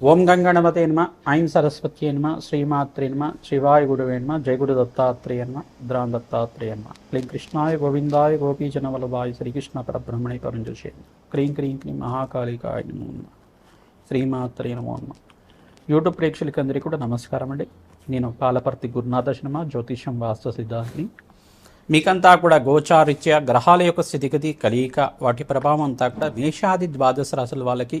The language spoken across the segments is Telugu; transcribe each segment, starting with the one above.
ఓం గంగణపతే నమ ఐం సరస్వతి నమ శ్రీమాత్రి నమ శివాయ గురువే నమ జయగుడు దత్తాత్రేయ నమ ద్రాన్ దత్తాత్రేయ నమ. క్లీం కృష్ణాయ గోవిందాయ గోపీజన వల్లభాయ శ్రీకృష్ణ పరబ్రహ్మణి పరంజుషే క్రీం క్రీం క్రీం మహాకాళికాయ నమో నమ. శ్రీమాత్రే నమో నమ. యూట్యూబ్ ప్రేక్షకులందరికీ కూడా నమస్కారం అండి. నేను పాలపర్తి గురునాథ శర్మ జ్యోతిషం వాస్తు సిద్ధాంతిని. మీకంతా కూడా గోచారిత్య గ్రహాల యొక్క స్థితిగతి కలియిక వాటి ప్రభావం అంతా కూడా మేషాది ద్వాదశ రాశుల వాళ్ళకి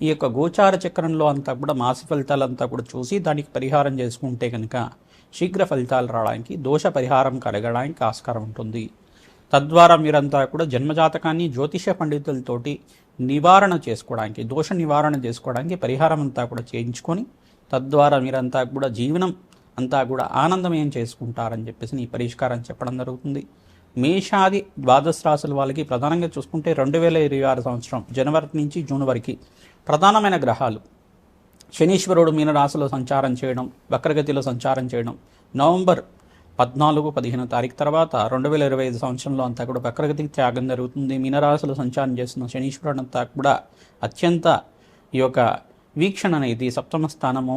ఈ యొక్క గోచార చక్రంలో అంతా కూడా మాస ఫలితాలంతా కూడా చూసి దానికి పరిహారం చేసుకుంటే కనుక శీఘ్ర ఫలితాలు రావడానికి దోష పరిహారం కలగడానికి ఆస్కారం ఉంటుంది. తద్వారా మీరంతా కూడా జన్మజాతకాన్ని జ్యోతిష పండితులతోటి నివారణ చేసుకోవడానికి దోష నివారణ చేసుకోవడానికి పరిహారం అంతా కూడా చేయించుకొని తద్వారా మీరంతా కూడా జీవనం అంతా కూడా ఆనందమయం చేసుకుంటారని చెప్పేసి ఈ పరిష్కారం చెప్పడం జరుగుతుంది. మేషాది ద్వాదశ రాశుల వాళ్ళకి ప్రధానంగా చూసుకుంటే రెండు వేల ఇరవై ఆరు సంవత్సరం జనవరి నుంచి జూన్ వరకు ప్రధానమైన గ్రహాలు. శనీశ్వరుడు మీన రాశిలో సంచారం చేయడం వక్రగతిలో సంచారం చేయడం నవంబర్ పద్నాలుగు పదిహేను తారీఖు తర్వాత రెండు వేల ఇరవై ఐదు సంవత్సరంలో అంతా కూడా వక్రగతికి త్యాగం జరుగుతుంది. మీనరాశిలో సంచారం చేస్తున్న శనీశ్వరుడు అంతా కూడా అత్యంత ఈ యొక్క వీక్షణ అనేది సప్తమ స్థానము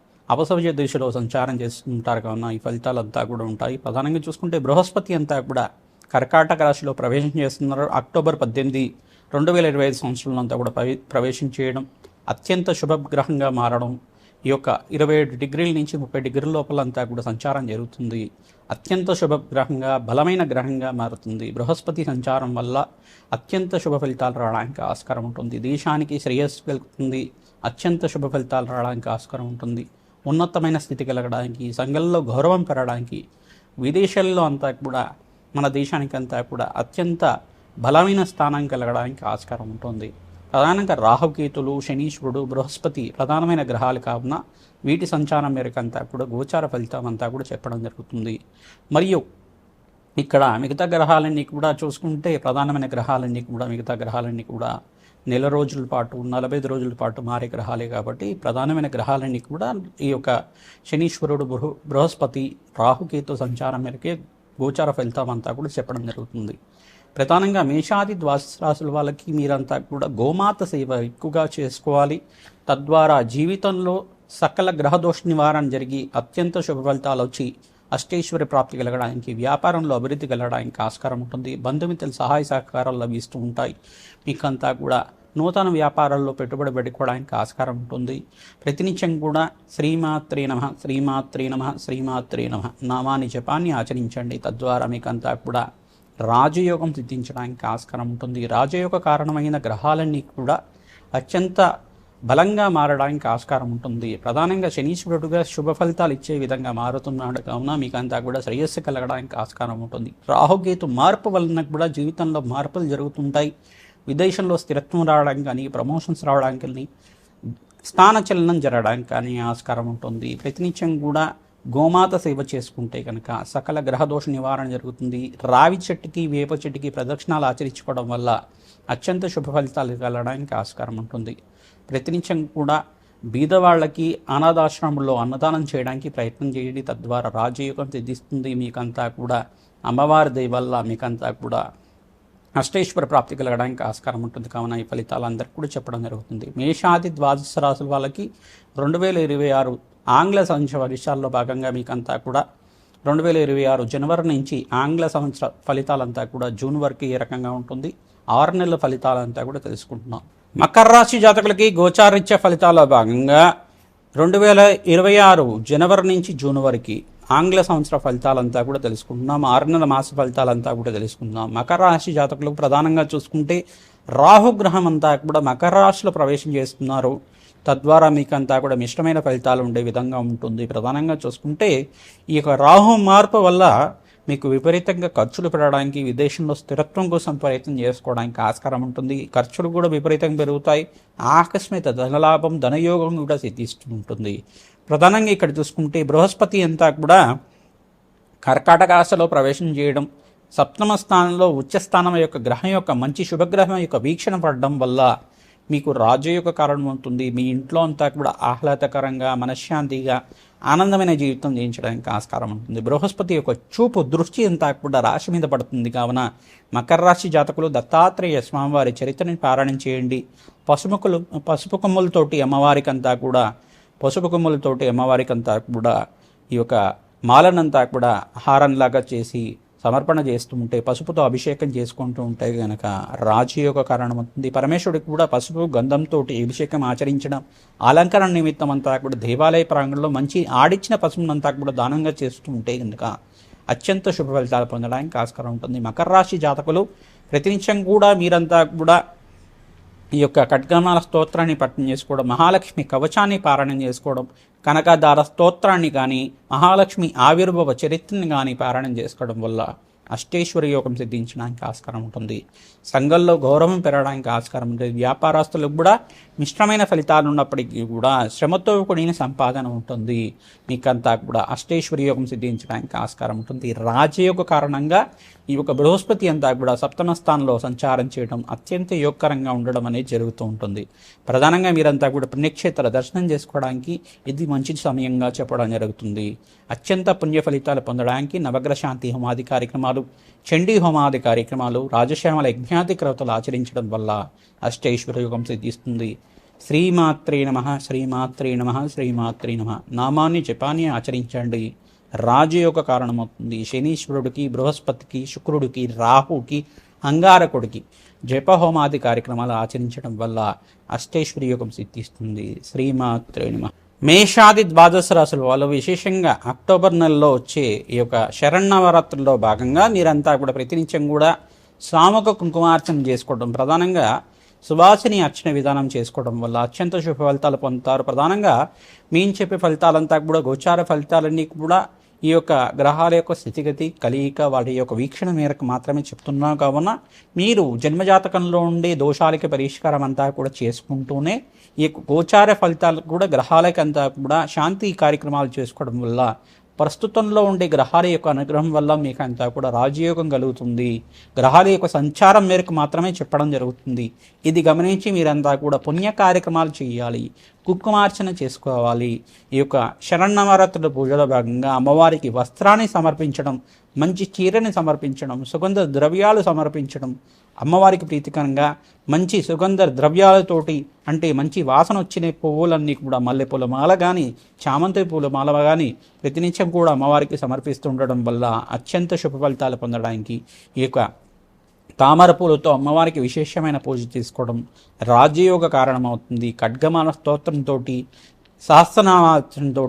అపసవ్య దిశలో సంచారం చేస్తుంటారు కావున ఈ ఫలితాలంతా కూడా ఉంటాయి. ప్రధానంగా చూసుకుంటే బృహస్పతి అంతా కూడా కర్కాటక రాశిలో ప్రవేశం చేస్తున్నారు. అక్టోబర్ పద్దెనిమిది రెండు వేల ఇరవై ఐదు సంవత్సరంలో అంతా కూడా ప్రవే ప్రవేశం చేయడం అత్యంత శుభగ్రహంగా మారడం ఈ యొక్క ఇరవై ఏడు డిగ్రీల నుంచి ముప్పై డిగ్రీల లోపల అంతా కూడా సంచారం జరుగుతుంది. అత్యంత శుభగ్రహంగా బలమైన గ్రహంగా మారుతుంది. బృహస్పతి సంచారం వల్ల అత్యంత శుభ ఫలితాలు రావడానికి ఆస్కారం ఉంటుంది. దేశానికి శ్రేయస్సు కలుగుతుంది. అత్యంత శుభ ఫలితాలు రావడానికి ఆస్కారం ఉంటుంది. ఉన్నతమైన స్థితి కలగడానికి సంఘంలో గౌరవం పెరగడానికి విదేశాల్లో అంతా కూడా మన దేశానికి అంతా కూడా అత్యంత బలమైన స్థానం కలగడానికి ఆస్కారం ఉంటుంది. ప్రధానంగా రాహుకేతులు శనీశ్వరుడు బృహస్పతి ప్రధానమైన గ్రహాలు కావున వీటి సంచారం మేరకు అంతా కూడా గోచార ఫలితం అంతా కూడా చెప్పడం జరుగుతుంది. మరియు ఇక్కడ మిగతా గ్రహాలన్నీ కూడా చూసుకుంటే ప్రధానమైన గ్రహాలన్నీ కూడా మిగతా గ్రహాలన్నీ కూడా నెల రోజుల పాటు నలభై ఐదు రోజుల పాటు మారే గ్రహాలే కాబట్టి ప్రధానమైన గ్రహాలన్నీ కూడా ఈ యొక్క శనీశ్వరుడు బృహ బృహస్పతి రాహుకేతు సంచారం మేరకే గోచార ఫలితమంతా కూడా చెప్పడం జరుగుతుంది. ప్రధానంగా మేషాది ద్వాదశ రాశుల వాళ్ళకి మీరంతా కూడా గోమాత సేవ ఎక్కువగా చేసుకోవాలి. తద్వారా జీవితంలో సకల గ్రహదోష నివారణ జరిగి అత్యంత శుభ ఫలితాలు వచ్చి అష్టైశ్వర్య ప్రాప్తి కలగడానికి వ్యాపారంలో అభివృద్ధి కలగడానికి ఆస్కారం ఉంటుంది. బంధుమిత్రుల సహాయ సహకారాలు లభిస్తూ ఉంటాయి. మీకంతా కూడా నూతన వ్యాపారాల్లో పెట్టుబడి పెట్టుకోవడానికి ఆస్కారం ఉంటుంది. ప్రతినిత్యం కూడా శ్రీమాత్రే నమ శ్రీమాత్రే నమ శ్రీమాత్రే నమ. నామాని జపాన్ని ఆచరించండి. తద్వారా మీకంతా కూడా రాజయోగం సిద్ధించడానికి ఆస్కారం ఉంటుంది. రాజయోగ కారణమైన గ్రహాలన్నీ కూడా అత్యంత బలంగా మారడానికి ఆస్కారం ఉంటుంది. ప్రధానంగా శనీశ్వరుడుగా శుభ ఫలితాలు ఇచ్చే విధంగా మారుతున్నాడు. కావున మీకు అంతా కూడా శ్రేయస్సు కలగడానికి ఆస్కారం ఉంటుంది. రాహుకేతు మార్పు వలన కూడా జీవితంలో మార్పులు జరుగుతుంటాయి. విదేశంలో స్థిరత్వం రావడానికి కానీ ప్రమోషన్స్ రావడానికి కానీ స్థానచలనం జరగడానికి కానీ ఆస్కారం ఉంటుంది. ప్రతినిత్యం కూడా గోమాత సేవ చేసుకుంటే కనుక సకల గ్రహదోష నివారణ జరుగుతుంది. రావి చెట్టుకి వేప చెట్టుకి ప్రదక్షిణాలు ఆచరించుకోవడం వల్ల అత్యంత శుభ ఫలితాలు కలగడానికి ఆస్కారం ఉంటుంది. ప్రతినిత్యం కూడా బీదవాళ్ళకి అనాథాశ్రమంలో అన్నదానం చేయడానికి ప్రయత్నం చేయండి తద్వారా రాజయోగం సిద్ధిస్తుంది. మీకంతా కూడా అమ్మవారి దయవల్ల మీకంతా కూడా అష్టేశ్వర ప్రాప్తి కలగడానికి ఆస్కారం ఉంటుంది. కావున ఈ ఫలితాలు అందరికీ కూడా చెప్పడం జరుగుతుంది. మేషాది ద్వాదశ రాశుల వాళ్ళకి రెండు వేల ఇరవై ఆరు ఆంగ్ల సంవత్సర వర్షాల్లో భాగంగా మీకంతా కూడా రెండు వేల ఇరవై ఆరు జనవరి నుంచి ఆంగ్ల సంవత్సర ఫలితాలంతా కూడా జూన్ వరకు ఏ రకంగా ఉంటుంది? ఆరు నెలల ఫలితాలంతా కూడా తెలుసుకుంటున్నాం. మకర రాశి జాతకులకి గోచారిత్య ఫలితాల్లో భాగంగా రెండు వేల ఇరవై ఆరు జనవరి నుంచి జూన్ వరకు ఆంగ్ల సంవత్సర ఫలితాలంతా కూడా తెలుసుకుంటున్నాం. ఆరు మాస ఫలితాలంతా కూడా తెలుసుకుందాం మకర రాశి జాతకులు ప్రధానంగా చూసుకుంటే రాహుగ్రహం అంతా కూడా మకర రాశిలో ప్రవేశం చేస్తున్నారు. తద్వారా మీకు అంతా కూడా మిశ్రమైన ఫలితాలు ఉండే విధంగా ఉంటుంది. ప్రధానంగా చూసుకుంటే ఈ యొక్క రాహు మార్పు వల్ల మీకు విపరీతంగా ఖర్చులు పెరగడానికి విదేశంలో స్థిరత్వం కోసం ప్రయత్నం చేసుకోవడానికి ఆస్కారం ఉంటుంది. ఖర్చులు కూడా విపరీతంగా పెరుగుతాయి. ఆకస్మిక ధనలాభం ధనయోగం కూడా సిద్ధిస్తూ ఉంటుంది. ప్రధానంగా ఇక్కడ చూసుకుంటే బృహస్పతి అంతా కూడా కర్కాటకాశలో ప్రవేశం చేయడం సప్తమ స్థానంలో ఉచ్చస్థానం యొక్క గ్రహం యొక్క మంచి శుభగ్రహం యొక్క వీక్షణ పడడం వల్ల మీకు రాజయోగ కారణం ఉంటుంది మీ ఇంట్లో అంతా కూడా ఆహ్లాదకరంగా మనశ్శాంతిగా ఆనందమైన జీవితం జీవించడానికి ఆస్కారం ఉంటుంది. బృహస్పతి యొక్క చూపు దృష్టి అంతా కూడా రాశి మీద పడుతుంది. కావున మకర రాశి జాతకులు దత్తాత్రేయ స్వామివారి చరిత్రని పారాయణం చేయండి పసుపుకులు పసుపు కొమ్ములతోటి అమ్మవారికంతా కూడా పసుపు కొమ్ములతోటి అమ్మవారికంతా కూడా ఈ యొక్క మాలనంతా కూడా హారంలాగా చేసి సమర్పణ చేస్తూ ఉంటే పసుపుతో అభిషేకం చేసుకుంటూ ఉంటే గనక రాజయోగ కారణం అవుతుంది పరమేశ్వరుడికి కూడా పసుపు గంధంతో అభిషేకం ఆచరించడం అలంకరణ నిమిత్తం అంతా కూడా దేవాలయ ప్రాంగణంలో మంచి ఆడిచ్చిన పసుపునంతా కూడా దానంగా చేస్తూ ఉంటే గనుక అత్యంత శుభ ఫలితాలు పొందడానికి ఆస్కారం ఉంటుంది. మకర రాశి జాతకులు ప్రతినిత్యం కూడా మీరంతా కూడా ఈ యొక్క ఖడ్గమాల స్తోత్రాన్ని పఠనం చేసుకోవడం మహాలక్ష్మి కవచాన్ని పారాయణం చేసుకోవడం కనకదార స్తోత్రాన్ని కానీ మహాలక్ష్మి ఆవిర్భవ చరిత్రని కానీ పారాయణం చేసుకోవడం వల్ల అష్టేశ్వరి యోగం సిద్ధించడానికి ఆస్కారం ఉంటుంది. సంఘంలో గౌరవం పెరగడానికి ఆస్కారం ఉంటుంది. వ్యాపారస్తులకు కూడా మిశ్రమైన ఫలితాలు ఉన్నప్పటికీ కూడా శ్రమతో కూడిన సంపాదన ఉంటుంది. మీకంతా కూడా అష్టేశ్వరి యోగం సిద్ధించడానికి ఆస్కారం ఉంటుంది. రాజయోగ కారణంగా ఈ యొక్క బృహస్పతి అంతా కూడా సప్తమ స్థానంలో సంచారం చేయడం అత్యంత యోగకరంగా ఉండడం అనేది జరుగుతూ ఉంటుంది. ప్రధానంగా మీరంతా కూడా పుణ్యక్షేత్ర దర్శనం చేసుకోవడానికి ఇది మంచి సమయంగా చెప్పడం జరుగుతుంది. అత్యంత పుణ్య ఫలితాలు పొందడానికి నవగ్రహ శాంతి హోమాది కార్యక్రమాలు చండీ హోమాది కార్యక్రమాలు రాజశ్యామల యజ్ఞాతి క్రవతలు ఆచరించడం వల్ల అష్టైశ్వర యుగం సిద్ధిస్తుంది. శ్రీమాత్రే నమ శ్రీమాత్రే నమ శ్రీమాత్రే నమ. నామాన్ని జపాన్ని ఆచరించండి. రాజయోగ కారణమవుతుంది. శనీశ్వరుడికి బృహస్పతికి శుక్రుడికి రాహుకి అంగారకుడికి జపహోమాది కార్యక్రమాలు ఆచరించడం వల్ల అష్టేశ్వరి యోగం సిద్ధిస్తుంది. శ్రీమాత్రేణిమ మేషాది ద్వాదశ రాశులు వాళ్ళు విశేషంగా అక్టోబర్ నెలలో వచ్చే ఈ యొక్క శరణవరాత్రుల్లో భాగంగా మీరంతా కూడా ప్రతినిత్యం కూడా సాముక కుంకుమార్చన చేసుకోవడం ప్రధానంగా సువాసిని అర్చన విధానం చేసుకోవడం వల్ల అత్యంత శుభ ఫలితాలు పొందుతారు. ప్రధానంగా మేము చెప్పే ఫలితాలంతా కూడా గోచార ఫలితాలన్నీ కూడా ఈ యొక్క గ్రహాల యొక్క స్థితిగతి కలియిక వాటి యొక్క వీక్షణ మేరకు మాత్రమే చెప్తున్నాం కావున మీరు జన్మజాతకంలో ఉండే దోషాలకి పరిష్కారం అంతా కూడా చేసుకుంటూనే ఈ గోచార ఫలితాలకు కూడా గ్రహాలకంతా కూడా శాంతి కార్యక్రమాలు చేసుకోవడం వల్ల ప్రస్తుతంలో ఉండే గ్రహాల యొక్క అనుగ్రహం వల్ల మీకు అంతా కూడా రాజయోగం కలుగుతుంది. గ్రహాల యొక్క సంచారం మేరకు మాత్రమే చెప్పడం జరుగుతుంది. ఇది గమనించి మీరంతా కూడా పుణ్య కార్యక్రమాలు చేయాలి. కుంకుమార్చన చేసుకోవాలి. ఈ యొక్క శరణవరాత్రుల పూజలో భాగంగా అమ్మవారికి వస్త్రాన్ని సమర్పించడం మంచి చీరని సమర్పించడం సుగంధ ద్రవ్యాలు సమర్పించడం అమ్మవారికి ప్రీతికరంగా మంచి సుగంధ ద్రవ్యాలతోటి అంటే మంచి వాసన వచ్చిన పువ్వులన్నీ కూడా మల్లెపూల మాల కానీ చామంతి పూల మాల కానీ ప్రతినిత్యం కూడా అమ్మవారికి సమర్పిస్తుండడం వల్ల అత్యంత శుభ ఫలితాలు పొందడానికి ఈ యొక్క తామర పూలతో అమ్మవారికి విశేషమైన పూజ చేసుకోవడం రాజయోగ కారణమవుతుంది. ఖడ్గమాన స్తోత్రంతో సహస్రనామాచంతో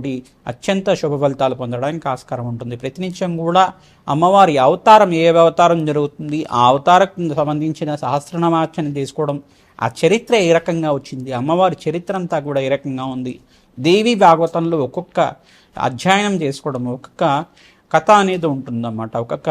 అత్యంత శుభ ఫలితాలు పొందడానికి ఆస్కారం ఉంటుంది. ప్రతినిత్యం కూడా అమ్మవారి అవతారం ఏ అవతారం జరుగుతుంది ఆ అవతారకు సంబంధించిన సహస్రనామార్చన చేసుకోవడం ఆ చరిత్ర ఏ రకంగా వచ్చింది అమ్మవారి చరిత్ర అంతా కూడా ఏ రకంగా ఉంది దేవి భాగవతంలో ఒక్కొక్క అధ్యయనం చేసుకోవడం ఒక్కొక్క కథ అనేది ఉంటుందన్నమాట. ఒక్కొక్క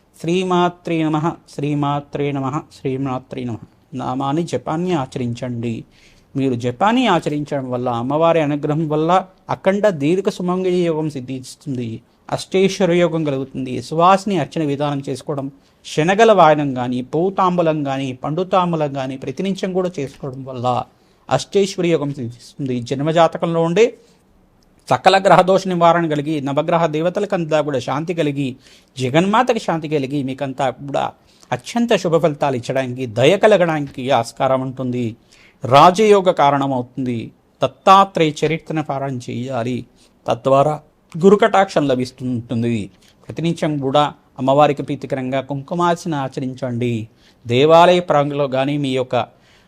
శ్రీమాత్రే నమ శ్రీమాత్రే నమ శ్రీమాత్రే నమ. నామాన్ని జపాన్ని ఆచరించండి. మీరు జపాన్ని ఆచరించడం వల్ల అమ్మవారి అనుగ్రహం వల్ల అఖండ దీర్ఘ సుమంగళి యోగం సిద్ధిస్తుంది. అష్టేశ్వర యోగం కలుగుతుంది. సువాసిని అర్చన విధానం చేసుకోవడం శనగల వాయనం కానీ పూతాంబులం కానీ పండుతాంబులం కానీ ప్రతినిత్యం కూడా చేసుకోవడం వల్ల అష్టేశ్వరి యోగం సిద్ధిస్తుంది. జన్మజాతకంలో ఉండే సకల గ్రహదోష నివారణ కలిగి నవగ్రహ దేవతలకంతా కూడా శాంతి కలిగి జగన్మాతకి శాంతి కలిగి మీకంతా కూడా అత్యంత శుభ ఫలితాలు ఇచ్చడానికి దయ కలగడానికి ఆస్కారం ఉంటుంది. రాజయోగ కారణమవుతుంది. దత్తాత్రేయ చరిత్రను పారాయణ చేయాలి. తద్వారా గురుకటాక్షం లభిస్తుంటుంది. ప్రతినిత్యం కూడా అమ్మవారికి ప్రీతికరంగా కుంకుమార్చన ఆచరించండి. దేవాలయ ప్రాంగంలో కానీ మీ యొక్క